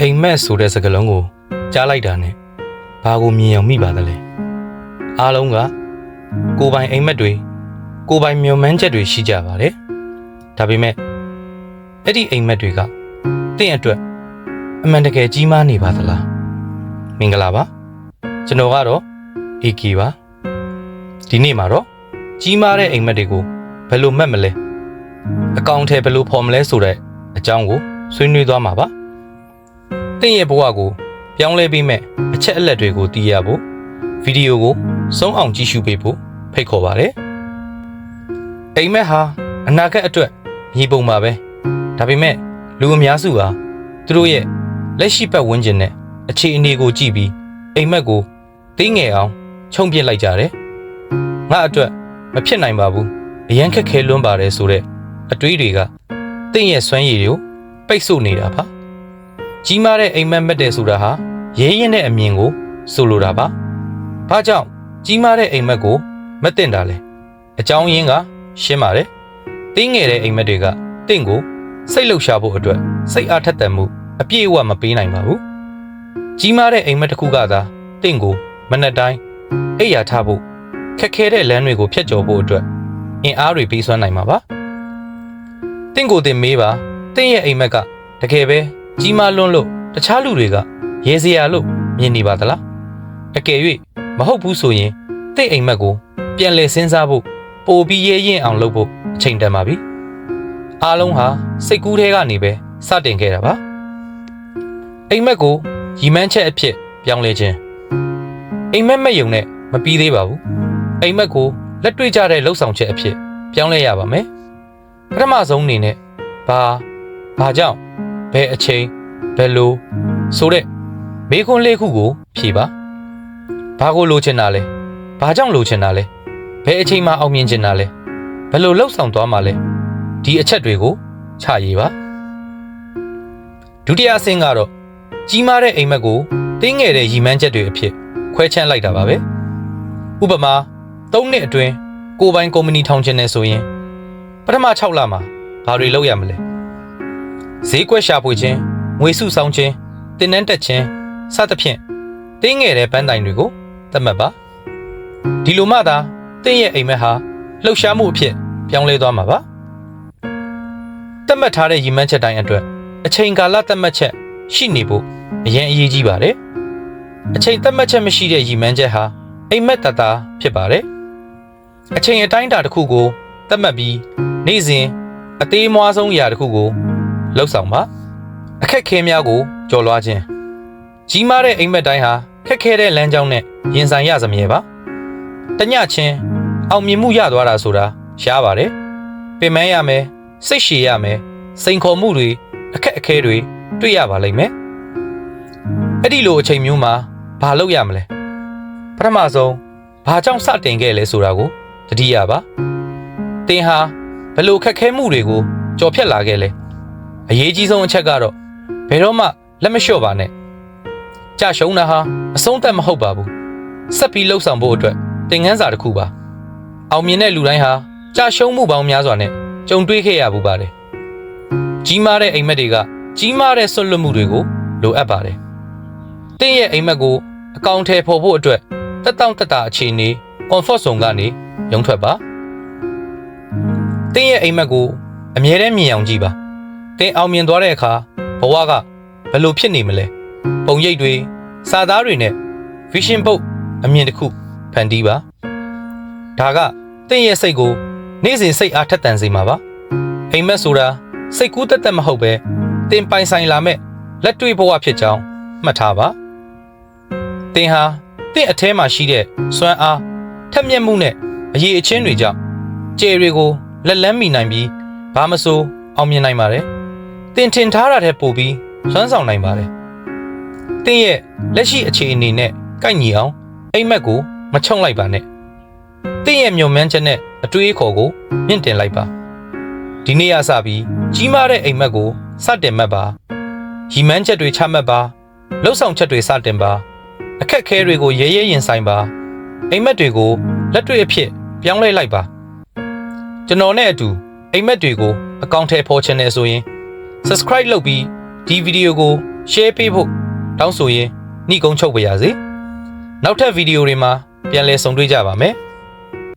အိမ်မက်ဆိုတဲ့စကားလုံးကိုကြားလိုက်တာနဲ့ဘာကိုမြင်အောင်မိပါသလဲအားလုံးကကိုယ်ပိုင်အိမ်မက်တွေကိုယ်ပိုင်မျှော်မှန်းချက်တွေရှိကြပါတယ်ဒါပေမဲ့အဲ့ဒီအိမ်မက်တွေကတင့်အတွက်အမှန်တကယ်ကြီးမားနေပါသလားမင်္ဂလာပါကျွန်တော်ကတော့ AK ပါဒီနေ့မှာတော့ကြီးမားတဲ့အိမ်မက်တွေကိုဘယ်လိုမှတ်မလဲအကောင့်ထဲဘယ်လိုဖော်မလဲဆိုတဲ့အကြောင်းကိုဆွေးနွေးသွားမှာပါ တင့်ရဲ့ဘဝကိုပြောင်းလဲပေးမဲ့အချက်အလက်တွေကိုသိရဖို့ဗီဒီယိုကိုစုံအောင်ကြည့်ရှုပေးဖို့ဖိတ်ခေါ်ပါရစေ။အိမ်မက်ဟာအနာဂတ်အတွက်မြေပုံပါပဲ။ဒါပေမဲ့လူအများစုဟာသူတို့ရဲ့လက်ရှိပတ်ဝန်းကျင်နဲ့အခြေအနေကိုကြည့်ပြီးအိမ်မက်ကိုသိငယ်အောင်ခြုံပစ်လိုက်ကြတယ်။ငါအတွက်မဖြစ်နိုင်ပါဘူး။အရန်ခက်ခဲလွန်းပါတယ်ဆိုတဲ့အတွေးတွေကတင့်ရဲ့စွမ်းရည်ကိုပိတ်ဆို့နေတာပါ။ ကြီးမားတဲ့အိမ်မက်မက်တယ်ဆိုတာဟာရဲရင်တဲ့အမြင်ကို ဆိုလိုတာပါ။ဘာကြောင့်ကြီးမားတဲ့အိမ်မက်ကိုမက်တင်တာလဲ။အကြောင်းရင်းကရှင်းပါတယ်။တင်းငယ်တဲ့အိမ်မက်တွေကတင့်ကိုစိတ်လှုပ်ရှားဖို့အတွက်စိတ်အားထက်သန်မှုအပြည့်အဝမပေးနိုင်ပါဘူး။ကြီးမားတဲ့အိမ်မက်တစ်ခုကသာတင့်ကိုမနက်တိုင်းအိပ်ယာထဖို့ခက်ခဲတဲ့လမ်းတွေကိုဖျက်ကျော်ဖို့အတွက်အင်အားတွေပေးစွမ်းနိုင်မှာပါ။တင့်ကိုတင်မေးပါတင့်ရဲ့အိမ်မက်ကတကယ်ပဲ ကြီးမားလွန်းလို့တခြားလူတွေကရေစရာလို့မြင်နေပါသလားအကယ်၍မဟုတ်ဘူးဆိုရင်တိတ်အိမ်မက်ကိုပြန်လဲစဉ်းစားဖို့ပိုပြီးရဲရင်အောင်လုပ်ဖို့အချိန်တန်ပါပြီအားလုံးဟာစိတ်ကူးထဲကနေပဲစတင်ခဲ့တာပါအိမ်မက်ကိုရီမန်းချက်အဖြစ်ပြောင်းလဲခြင်းအိမ်မက်မက်ယုံနဲ့မပြီးသေးပါဘူးအိမ်မက်ကိုလက်တွေ့ကြတဲ့လှုပ်ဆောင်ချက်အဖြစ်ပြောင်းလဲရပါမယ်ပထမဆုံးအနေနဲ့ဘာဘာကြောင့် ဘယ်အချိန်ဘယ်လိုဆိုတဲ့မေးခွန်းလေးခုကိုဖြေပါဘာကိုလိုချင်တာလဲဘာကြောင့်လိုချင်တာလဲဘယ်အချိန်မှအောင်မြင်ချင်တာလဲဘယ်လိုလှုပ်ဆောင်သွားမှာလဲဒီအချက်တွေကိုချရေးပါဒုတိယအဆင့်ကတော့ကြီးမားတဲ့အိမ်မက်ကိုတင်းငယ်တဲ့ရီမန်းချက်တွေအဖြစ်ခွဲခြမ်းလိုက်တာပါပဲဥပမာ၃နှစ်အတွင်းကိုယ်ပိုင်ကုမ္ပဏီထောင်ချင်နေဆိုရင်ပထမ6လမှာဘာတွေလုပ်ရမလဲ ဈေးကွက်ရှာဖွေခြင်းငွေစုဆောင်ခြင်းတင်နန်းတက်ခြင်းစသဖြင့်တင်းငယ်တဲ့ပန်းတိုင်တွေကိုသတ်မှတ်ပါဒီလိုမှသာတင်းရဲ့အိမ်မက်ဟာလှုပ်ရှားမှုအဖြစ်ပြောင်းလဲသွားမှာပါသတ်မှတ်ထားတဲ့ရည်မှန်းချက်တိုင်းအတွက်အချိန်ကာလသတ်မှတ်ချက်ရှိနေဖို့အရင်အရေးကြီးပါတယ်အချိန်သတ်မှတ်ချက်မရှိတဲ့ရည်မှန်းချက်ဟာအိမ်မက်တတာဖြစ်ပါတယ်အချိန်အတိုင်းအတာတစ်ခုကိုသတ်မှတ်ပြီးနေ့စဉ်အသေးအမွှားဆုံးအရာတစ်ခုကို လှုပ်ဆောင်ပါအခက်ခဲများကိုကြော်လွှားခြင်းကြီးမားတဲ့အိမ်မက်တိုင်းဟာခက်ခဲတဲ့လမ်းကြောင်းနဲ့ရင်ဆိုင်ရစမြဲပါတညချင်းအောင်မြင်မှုရသွားတာဆိုတာရှားပါတယ်ပင်ပန်းရမယ်စိတ်ရှည်ရမယ်စိန်ခေါ်မှုတွေအခက်အခဲတွေတွေ့ရပါလိမ့်မယ်အဲ့ဒီလိုအချိန်မျိုးမှာဘာလုပ်ရမလဲပထမဆုံးဘာကြောင့်စတင်ခဲ့လဲဆိုတာကိုတတိယပါသင်ဟာဘယ်လိုခက်ခဲမှုတွေကိုကြော်ဖြတ်လာခဲ့လဲ အရေးကြီးဆုံးအချက်ကတော့ဘယ်တော့မှလက်မလျှော့ပါနဲ့ကြာရှုံးတာဟာအဆုံးသတ်မဟုတ်ပါဘူးဆက်ပြီးလှုပ်ဆောင်ဖို့အတွက်သင်ခန်းစာတစ်ခုပါအောင်မြင်တဲ့လူတိုင်းဟာကြာရှုံးမှုပေါင်းများစွာနဲ့ကြုံတွေ့ခဲ့ရဘူးပါတယ်ကြီးမားတဲ့အိမ်မက်တွေကကြီးမားတဲ့ဆွတ်လွတ်မှုတွေကိုလိုအပ်ပါတယ်တင်းရဲ့အိမ်မက်ကိုအကောင့်ထဲပေါ်ဖို့အတွက်တက်တောင့်တက်တာအခြေအနေ comfort zone ကနေရုံထွက်ပါတင်းရဲ့အိမ်မက်ကိုအမြဲတမ်းမြင်အောင်ကြည့်ပါ တင်အောင်မြင်သွားတဲ့အခါဘဝကဘယ်လိုဖြစ်နေမလဲပုံရိပ်တွေစာသားတွေနဲ့ vision book အမြင်တစ်ခုဖန်တီးပါဒါကတင့်ရဲ့စိတ်ကိုနေ့စဉ်စိတ်အားထက်သန်စေမှာပါအိမ်မက်ဆိုတာစိတ်ကူးတက်တက်မဟုတ်ပဲတင်ပိုင်ဆိုင်လာမဲ့လက်တွေ့ဘဝဖြစ်ကြောင်းမှတ်ထားပါတင်ဟာတင့်အแทမှာရှိတဲ့စွမ်းအားထက်မြက်မှုနဲ့အရေးအချင်းတွေကြောင့်ကြယ်တွေကိုလက်လန်းမိနိုင်ပြီးဘာမဆိုအောင်မြင်နိုင်ပါတယ် တင်ထင်ထားတာတဲ့ပို့ပြီးစွမ်းဆောင်နိုင်ပါတယ်။တင်းရဲ့လက်ရှိအခြေအနေနဲ့ကိုက်ညီအောင်အိမ်မက်ကိုမချုံလိုက်ပါနဲ့။တင်းရဲ့မျှော်မှန်းချက်နဲ့အတွေးအခေါ်ကိုမြင့်တင်လိုက်ပါ။ဒီနေ့ကစပြီးကြီးမားတဲ့အိမ်မက်ကိုစတင်မှတ်ပါ။ရီမန်းချက်တွေချမှတ်ပါ။လှုပ်ဆောင်ချက်တွေစတင်ပါ။အခက်ခဲတွေကိုရဲရဲရင်ဆိုင်ပါ။အိမ်မက်တွေကိုလက်တွေ့အဖြစ်ပြောင်းလဲလိုက်ပါ။ကျွန်တော်နဲ့အတူအိမ်မက်တွေကိုအကောင့်ထဲပေါ်ချင်နေဆိုရင် subscribe လုပ်ပြီးဒီဗီဒီယိုကို share ပေးဖို့တောင်းဆိုရင်နှိကုံးချုပ်ပါရစေနောက်ထပ်ဗီဒီယိုတွေမှာပြန်လည်ဆုံတွေ့ကြပါမယ်